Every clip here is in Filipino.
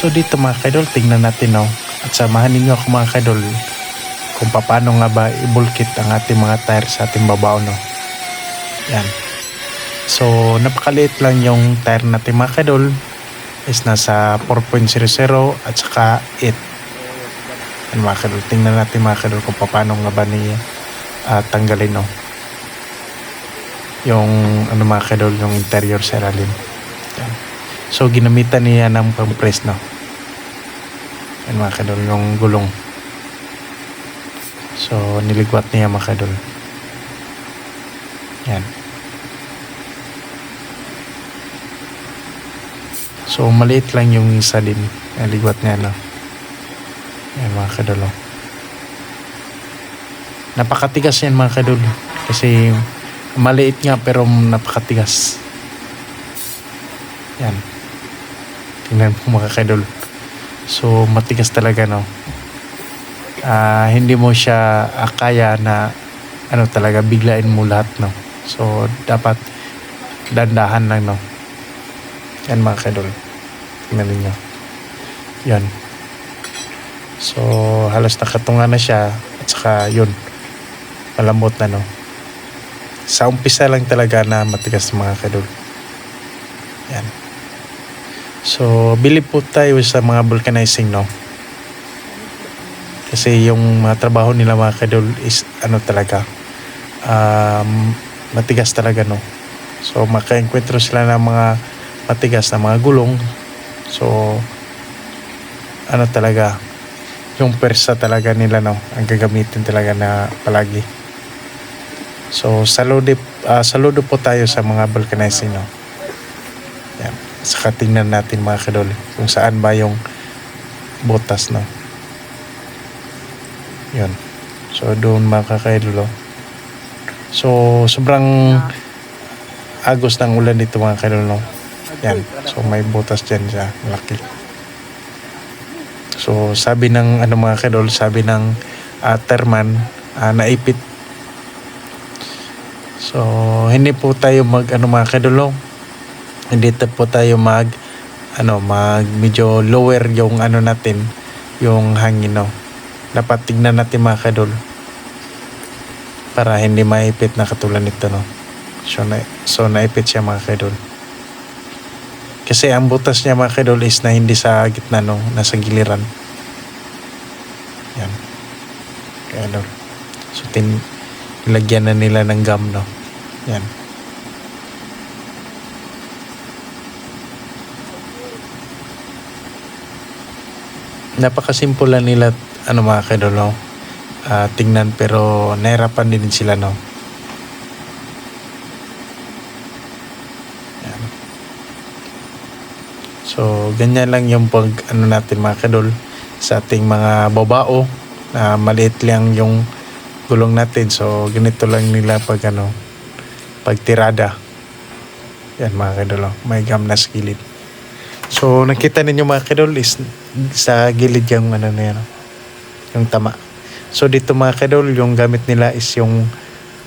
So dito mga kaidol, tingnan natin no. At samahan ninyo ako mga kaidol kung paano nga ba ibulkit ang ating mga tire sa ating babaw no. Yan. So napakaliit lang yung tire natin mga kaidol is nasa 4.00 at saka 8. Yan mga kaidol, tingnan natin mga kaidol kung paano nga ba ni ah, tanggalin no. Yung ano mga kaidol, yung interior sa ilalim. So ginamitan niya ng pang-press no. Yan mga kadol, yung gulong. So niligwat niya mga kadol. Yan. So maliit lang yung isa din. Niligwat niya no. Yan mga kadol. oh. Napakatigas yan mga kadol. Kasi maliit nga pero napakatigas. Yan. Tingnan mo mga kadol. So matigas talaga no. Ah, hindi mo siya ah, kaya na ano talaga biglain mo lahat no. So dapat dandahan lang no. Yan mga kadol. Tingnan ninyo. Yan. So halos nakatunga na siya at saka yun. Malambot na no. Sa umpisa lang talaga na matigas mga kadol. Yan. So, bili po tayo sa mga vulcanizing, no? Kasi yung mga trabaho nila mga kadol is ano talaga, um, matigas talaga, no? So, makaenkwentro sila ng mga matigas na mga gulong. So, ano talaga, yung persa talaga nila, no? Ang gagamitin talaga na palagi. So, saludo, ah, saludo po tayo sa mga vulcanizing, no? Saka tingnan natin mga kadol kung saan ba yung butas no. Yun. So doon mga kakaidol. oh. So sobrang agos ng ulan dito mga kadol no. Yan. So may butas dyan siya. Malaki. So sabi ng ano mga kadol, sabi ng uh, terman, ah, naipit. So hindi po tayo mag ano mga kadol ta- po tayo mag ano mag medyo lower yung ano natin yung hangin no? Dapat tignan natin mga kadol para hindi maipit na katulad nito no? So, na, so naipit siya mga kadol kasi ang butas niya mga kadol is na hindi sa gitna no? Nasa giliran. Yan. Kadol so tin nilagyan na nila ng gum no? Yan napakasimple nila ano mga kadolo ah, tingnan pero nahirapan din sila no? Yan. so ganyan lang yung pag ano natin mga kadol sa ating mga babao na maliit lang yung gulong natin. So ganito lang nila pag ano pag tirada yan mga kadolo may gam na gilid. So nakita ninyo mga kadol is sa gilid yung ano na yan, yung tama. So dito mga kadol yung gamit nila is yung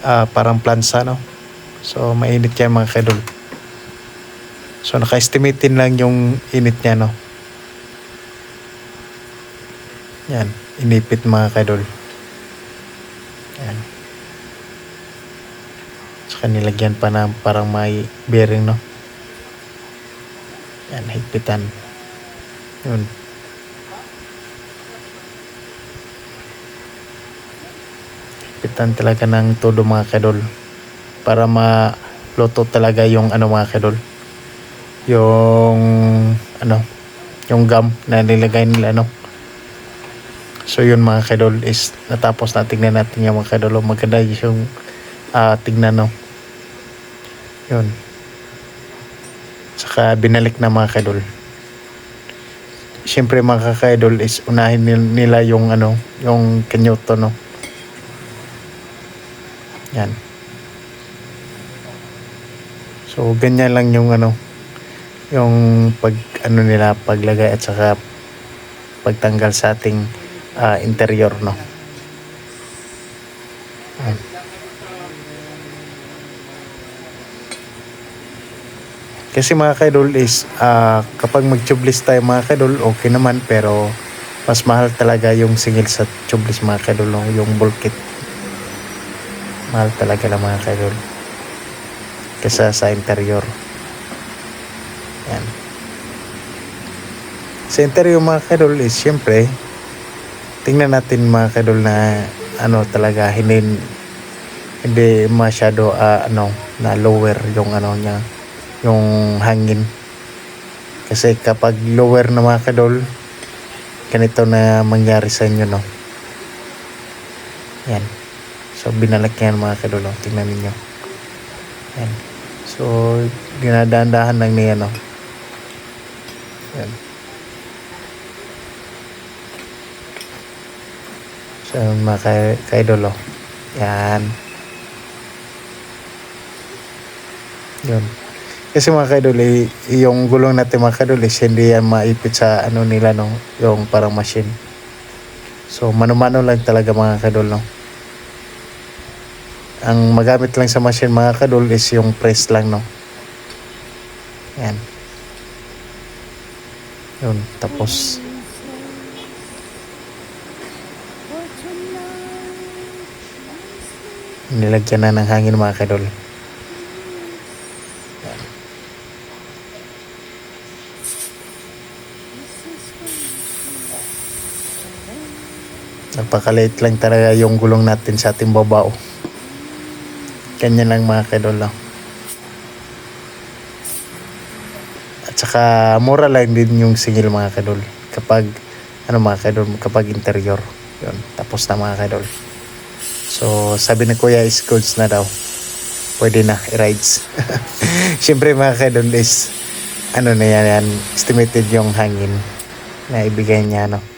ah, parang plansa no. So mainit yan mga kadol. So naka-estimate lang yung init niya no. Yan, inipit mga kadol. Yan. Saka nilagyan pa ng parang may bearing no. Yan, higpitan. Yun. Higpitan talaga ng todo mga kadol. Para maluto talaga yung ano mga kadol. Yung ano, yung gum na nilagay nila ano. So yun mga kadol is natapos na tignan natin yung mga kadol. Maganda yung ah, tignan no. Yun. Saka binalik na mga kadol. Siyempre mga kakaidol is unahin nil- nila yung ano, yung kanyoto no. Yan. So ganyan lang yung ano, yung pag ano nila paglagay at saka pagtanggal sa ating ah, interior no. Yan. Kasi mga kaidol is ah, kapag mag-tubeless tayo mga kaidol okay naman pero mas mahal talaga yung singil sa tubeless mga kaidol no? yung bulkit. Mahal talaga lang mga kaidol. Kesa sa interior. Yan. Sa interior mga kaidol is syempre tingnan natin mga kaidol na ano talaga hindi hindi masyado ah, ano na lower yung ano niya yung hangin kasi kapag lower na mga kadol ganito na mangyari sa inyo no yan so binalik yan mga kadol oh. tingnan ninyo yan so ginadahan-dahan lang niya no yan so mga ka- kaidol oh. yan yun kasi mga kaidol, eh, yung gulong natin mga kaidol is hindi yan maipit sa ano nila no, yung parang machine. So mano-mano lang talaga mga kaidol no. Ang magamit lang sa machine mga kaidol is yung press lang no. Yan. Yun, tapos nilagyan na ng hangin mga kaidol. Napakaliit lang talaga yung gulong natin sa ating babaw. Ganyan lang mga kadol. no? At saka mura lang din yung singil mga kadol. Kapag ano mga kadol, kapag interior. Yun, tapos na mga kadol. So sabi ni Kuya is goods na daw. Pwede na, i-rides. Siyempre mga kadol is ano na yan, yan, estimated yung hangin na ibigay niya no.